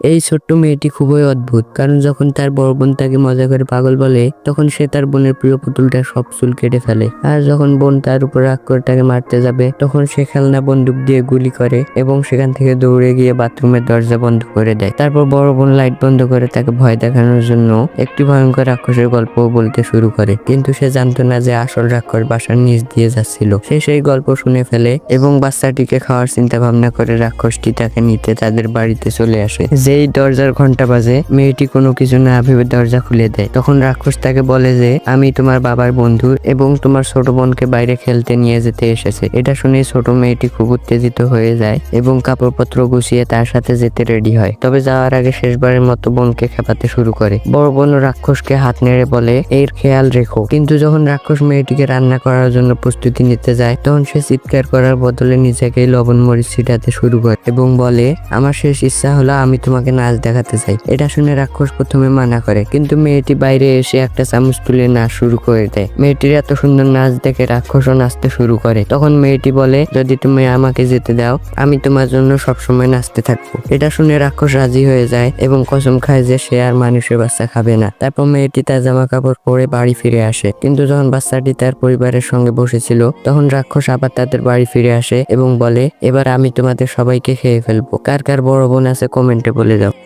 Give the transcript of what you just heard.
এই ছোট্ট মেয়েটি খুবই অদ্ভুত, কারণ যখন তার বড় বোন তাকে মজা করে পাগল বলে, তখন সে তার বোনের প্রিয় পুতুলটা সব চুল কেটে ফেলে। আর যখন বোন তার উপর রাগ করে তাকে মারতে যাবে, তখন সে খেলনা বন্দুক দিয়ে গুলি করে এবং সেখান থেকে দৌড়ে গিয়ে বাথরুমের দরজা বন্ধ করে দেয়। তারপর বড় বোন লাইট বন্ধ করে তাকে ভয় দেখানোর জন্য একটি ভয়ঙ্কর রাক্ষসের গল্প বলতে শুরু করে। কিন্তু সে জানতো না যে আসল রাক্ষস বাসার নিচ দিয়ে যাচ্ছিল। সে সেই গল্প শুনে ফেলে এবং বাচ্চাটিকে খাওয়ার চিন্তা ভাবনা করে রাক্ষসটি তাকে নিতে তাদের বাড়িতে চলে আসে। যেই দরজার ঘণ্টা বাজে, মেয়েটি কোনো কিছু না ভেবে দরজা খুলে দেয়। তখন রাক্ষস তাকে বলে যে, আমি তোমার বাবার বন্ধু এবং তোমার ছোট বোনকে বাইরে খেলতে নিয়ে যেতে এসেছে। এটা শুনে ছোট মেয়েটি খুব উত্তেজিত হয়ে যায় এবং কাপড়পত্র গুছিয়ে তার সাথে যেতে রেডি হয়। তবে যাওয়ার আগে শেষবারের মতো বোনকে খেপাতে শুরু করে। বড় বোন রাক্ষসকে হাত নেড়ে বলে, এর খেয়াল রেখো। কিন্তু যখন রাক্ষস মেয়েটিকে রান্না করার জন্য প্রস্তুতি নিতে যায়, তখন সে চিৎকার করার বদলে নিজেকে লবণ মরিচ ছিটাতে শুরু করে এবং বলে, আমার শেষ ইচ্ছা হলো আমি তোমাকে নাচ দেখাতে চাই। এটা শুনে রাক্ষস প্রথমে মানা করে, কিন্তু মেয়েটি বাইরে এসে একটা চামচ তুলে নাচ শুরু করে দেয়। মেয়েটির এত সুন্দর নাচ দেখে রাক্ষসও নাচতে শুরু করে। তখন মেয়েটি বলে, যদি তুমি আমাকে যেতে দাও, আমি তোমার জন্য সবসময় নাচতে থাকব। এটা শুনে রাক্ষস রাজি হয়ে যায় এবং কসম খায় যে সে আর মানুষের বাচ্চা খাবে না। তারপর মেয়েটি তার জামা কাপড় পরে বাড়ি ফিরে আসে। কিন্তু যখন বাচ্চাটি তার পরিবারের সঙ্গে বসেছিল, তখন রাক্ষস আবার তাদের বাড়ি ফিরে আসে এবং বলে, এবার আমি তোমাদের সবাইকে খেয়ে ফেলব। কার কার বড় বোন আছে কমেন্টে বলে দাও।